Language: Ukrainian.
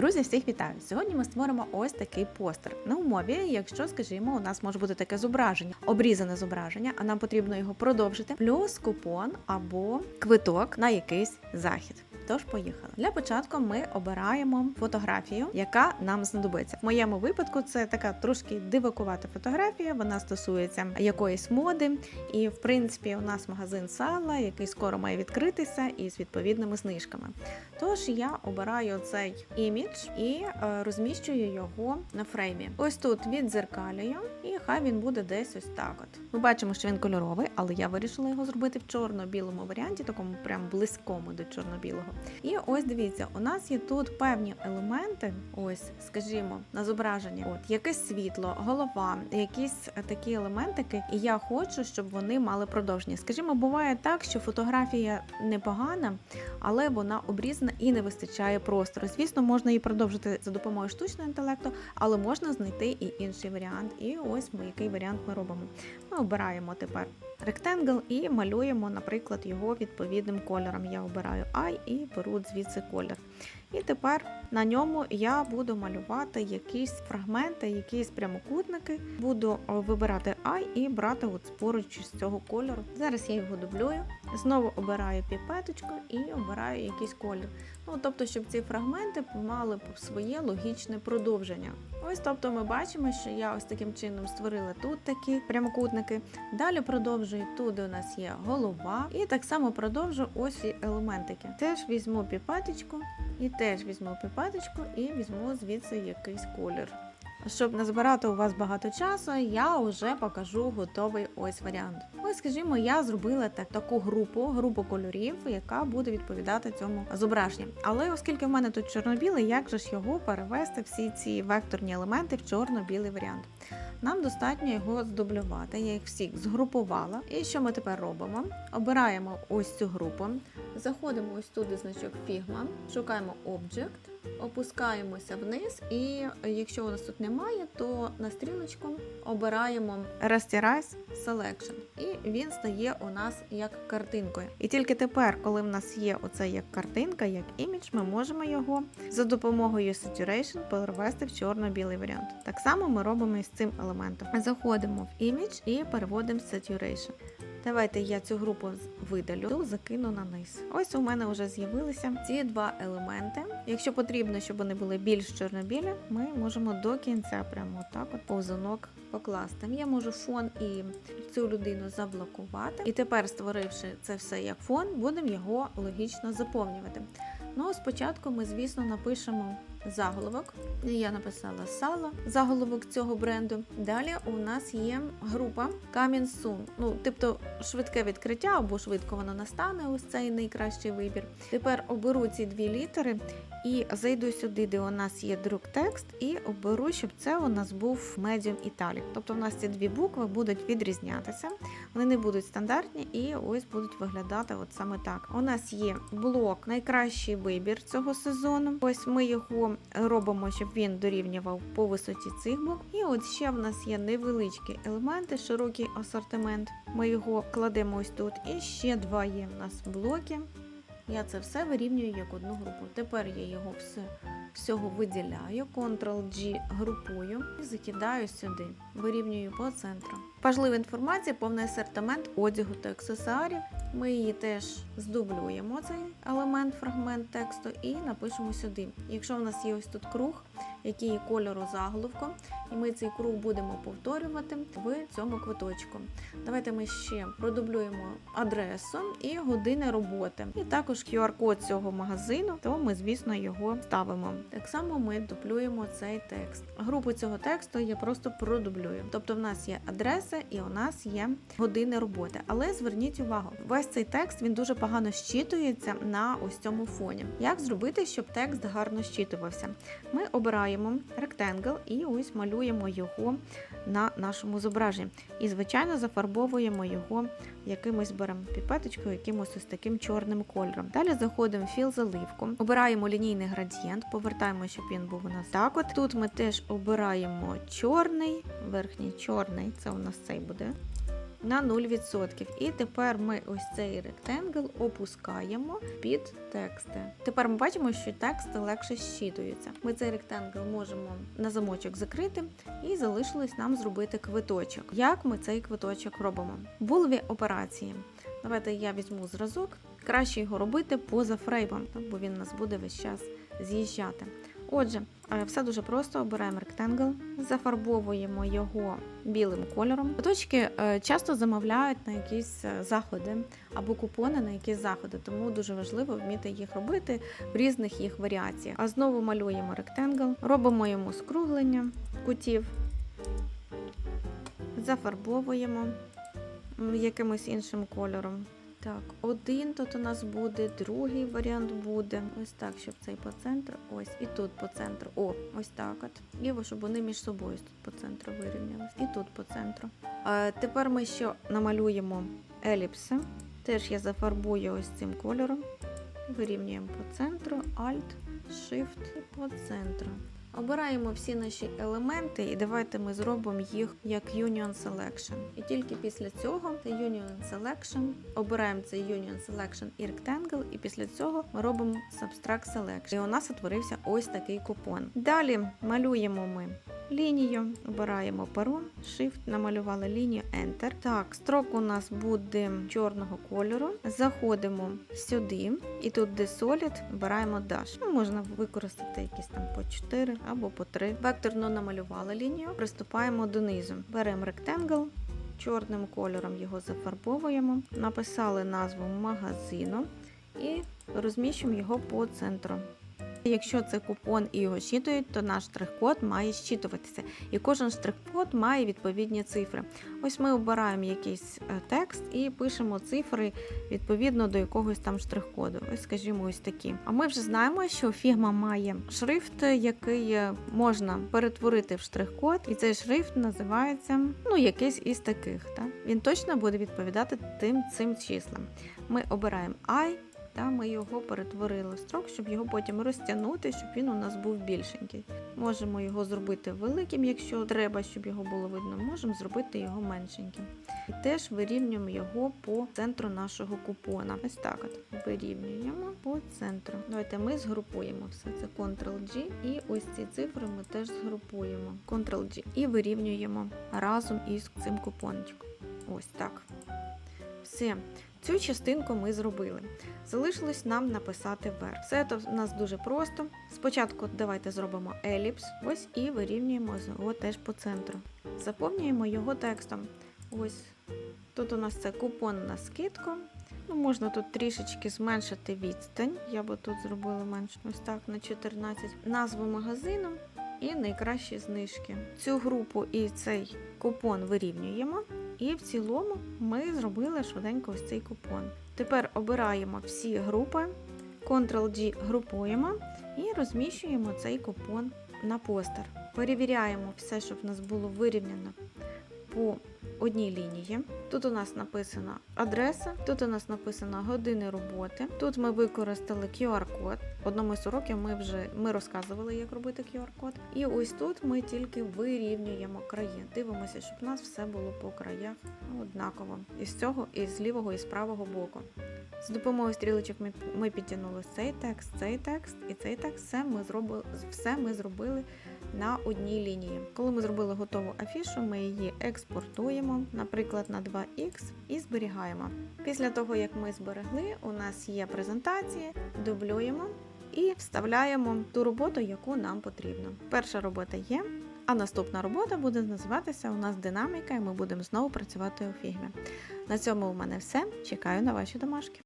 Друзі, всіх вітаю! Сьогодні ми створимо ось такий постер. На умові, якщо, скажімо, у нас може бути таке зображення, обрізане зображення, а нам потрібно його продовжити, плюс купон або квиток на якийсь захід. Тож поїхали. Для початку ми обираємо фотографію, яка нам знадобиться. В моєму випадку це така трошки дивакувата фотографія. Вона стосується якоїсь моди. І в принципі, у нас магазин сала, який скоро має відкритися, із відповідними знижками. Тож я обираю цей імідж і е, розміщую його на фреймі. Ось тут віддзеркалюю, і хай він буде десь ось так. От ми бачимо, що він кольоровий, але я вирішила його зробити в чорно-білому варіанті, такому прям близькому до чорно-білого. І ось дивіться, у нас є тут певні елементи, ось, скажімо, на зображенні, от якесь світло, голова, якісь такі елементики, і я хочу, щоб вони мали продовження. Скажімо, буває так, що фотографія непогана, але вона обрізана і не вистачає простору. Звісно, можна її продовжити за допомогою штучного інтелекту, але можна знайти і інший варіант. І ось ми який варіант ми робимо. Ми обираємо тепер ректангл і малюємо, наприклад, його відповідним кольором. Я обираю I і беру звідси колір. І тепер на ньому я буду малювати якісь фрагменти, якісь прямокутники. Буду вибирати I і брати от поруч з цього кольору. Зараз я його дублюю. Знову обираю піпеточку і обираю якийсь колір. Ну, тобто, щоб ці фрагменти мали своє логічне продовження. Ось, тобто, ми бачимо, що я ось таким чином створила тут такі прямокутники. Далі продовжую тут, у нас є голова, і так само продовжу ось ці елементики. Теж візьму піпеточку і теж візьму піпеточку і візьму звідси якийсь колір. Щоб не збирати у вас багато часу, я вже покажу готовий ось варіант. Ось, скажімо, я зробила так, таку групу, групу кольорів, яка буде відповідати цьому зображенню. Але оскільки в мене тут чорно-білий, як же ж його перевести всі ці векторні елементи в чорно-білий варіант? Нам достатньо його здублювати. Я їх всіх згрупувала. І що ми тепер робимо? Обираємо ось цю групу, заходимо ось туди значок Figma, шукаємо Object, опускаємося вниз, і якщо у нас тут немає, то на стрілочку обираємо Rasterize Selection. І він стає у нас як картинкою. І тільки тепер, коли в нас є оце як картинка, як імідж, ми можемо його за допомогою Saturation перевести в чорно-білий варіант. Так само ми робимо і з цим елементом. Заходимо в імідж і переводимо Saturation. Давайте я цю групу видалю, закину на низ. Ось у мене вже з'явилися ці два елементи. Якщо потрібно, щоб вони були більш чорно-білі, ми можемо до кінця прямо так от повзунок покласти. Я можу фон і цю людину заблокувати. І тепер, створивши це все як фон, будемо його логічно заповнювати. Ну, спочатку ми, звісно, напишемо заголовок. Я написала сало, заголовок цього бренду. Далі у нас є група Soon. Ну, тобто швидке відкриття або швидко воно настане. Ось цей найкращий вибір. Тепер оберу ці дві літери і зайду сюди, де у нас є друк текст, і оберу, щоб це у нас був Medium Italic. Тобто у нас ці дві букви будуть відрізнятися, вони не будуть стандартні і ось будуть виглядати от саме так. У нас є блок найкращий вибір цього сезону. Ось ми його робимо, щоб він дорівнював по висоті цих букв. І от ще в нас є невеличкі елементи, широкий асортимент. Ми його кладемо ось тут. І ще два є в нас блоки. Я це все вирівнюю як одну групу. Тепер я його все, всього виділяю, Ctrl-G групую і закидаю сюди, вирівнюю по центру. Важлива інформація, повний асортимент одягу та аксесуарів. Ми її теж здублюємо цей елемент, фрагмент тексту, і напишемо сюди. Якщо в нас є ось тут круг, який є кольору заголовку, і ми цей круг будемо повторювати в цьому квиточку. Давайте ми ще продублюємо адресу і години роботи. І також QR-код цього магазину, то ми, звісно, його ставимо. Так само ми дублюємо цей текст. Групу цього тексту я просто продублюю. Тобто, в нас є адреса і у нас є години роботи. Але зверніть увагу, весь цей текст він дуже погано щитується на ось цьому фоні. Як зробити, щоб текст гарно щитувався? Ми обираємо ректангл і ось малюємо його на нашому зображенні. І, звичайно, зафарбовуємо його якимось беремо піпеточкою, якимось ось таким чорним кольором. Далі заходимо в філ заливку, обираємо лінійний градієнт, повертаємо, щоб він був у нас так. От тут ми теж обираємо чорний, верхній чорний, це у нас цей буде. На 0%. І тепер ми ось цей ректангл опускаємо під тексти. Тепер ми бачимо, що тексти легше щитуються. Ми цей ректангл можемо на замочок закрити і залишилось нам зробити квиточок. Як ми цей квиточок робимо? Булові операції. Давайте я візьму зразок. Краще його робити поза фреймом, бо він у нас буде весь час з'їжджати. Отже, е, все дуже просто. Обираємо ректангл, зафарбовуємо його білим кольором. Квиточки е, часто замовляють на якісь е, заходи або купони на якісь заходи, тому дуже важливо вміти їх робити в різних їх варіаціях. А знову малюємо ректангл, робимо йому скруглення кутів, зафарбовуємо якимось іншим кольором. Так, один тут у нас буде, другий варіант буде. Ось так, щоб цей по центру. Ось і тут по центру. О, ось так от. І щоб вони між собою тут по центру вирівнялись. І тут по центру. А, тепер ми ще намалюємо еліпси. Теж я зафарбую ось цим кольором. Вирівнюємо по центру, Alt, Shift і по центру. Обираємо всі наші елементи і давайте ми зробимо їх як Union Selection. І тільки після цього це Union Selection, обираємо цей Union Selection і Rectangle, і після цього ми робимо Subtract Selection. І у нас утворився ось такий купон. Далі малюємо ми лінію, обираємо перо, Shift, намалювали лінію, Enter. Так, строк у нас буде чорного кольору. Заходимо сюди, і тут, де Solid, обираємо Dash. Ну, можна використати якісь там по 4 або по 3. Векторно намалювали лінію, приступаємо донизу. Беремо ректенгл, чорним кольором його зафарбовуємо, написали назву магазину і розміщуємо його по центру. Якщо це купон і його щитують, то наш штрих-код має щитуватися. І кожен штрих-код має відповідні цифри. Ось ми обираємо якийсь е, текст і пишемо цифри відповідно до якогось там штрих-коду. Ось, скажімо, ось такі. А ми вже знаємо, що фігма має шрифт, який е, можна перетворити в штрих-код, і цей шрифт називається ну, якийсь із таких. Так? Він точно буде відповідати тим цим числам. Ми обираємо I, та ми його перетворили в строк, щоб його потім розтягнути, щоб він у нас був більшенький. Можемо його зробити великим, якщо треба, щоб його було видно. Можемо зробити його меншеньким. І теж вирівнюємо його по центру нашого купона. Ось так от вирівнюємо по центру. Давайте ми згрупуємо все. Це Ctrl-G, і ось ці цифри ми теж згрупуємо. Ctrl-G і вирівнюємо разом із цим купончиком. Ось так. Все. Цю частинку ми зробили. Залишилось нам написати верх. Все це у нас дуже просто. Спочатку давайте зробимо еліпс, ось і вирівнюємо його теж по центру. Заповнюємо його текстом. Ось тут у нас це купон на скидку. Ну, можна тут трішечки зменшити відстань. Я би тут зробила менше. Ось так на 14. Назву магазину і найкращі знижки. Цю групу і цей купон вирівнюємо. І в цілому ми зробили швиденько ось цей купон. Тепер обираємо всі групи, Ctrl-G групуємо і розміщуємо цей купон на постер. Перевіряємо все, щоб в нас було вирівняно по одній лінії. Тут у нас написана адреса, тут у нас написано години роботи. Тут ми використали QR-код. Одному з уроків ми вже ми розказували, як робити QR-код. І ось тут ми тільки вирівнюємо краї. Дивимося, щоб у нас все було по краях однаково. І з цього, і з лівого, і з правого боку. З допомогою стрілочок ми, ми підтягнули цей текст, цей текст і цей текст. Все ми зробили, все ми зробили на одній лінії. Коли ми зробили готову афішу, ми її експортуємо, наприклад, на 2х і зберігаємо. Після того, як ми зберегли, у нас є презентації, дублюємо і вставляємо ту роботу, яку нам потрібно. Перша робота є. А наступна робота буде називатися у нас динаміка, і ми будемо знову працювати у фігмі. На цьому у мене все. Чекаю на ваші домашки.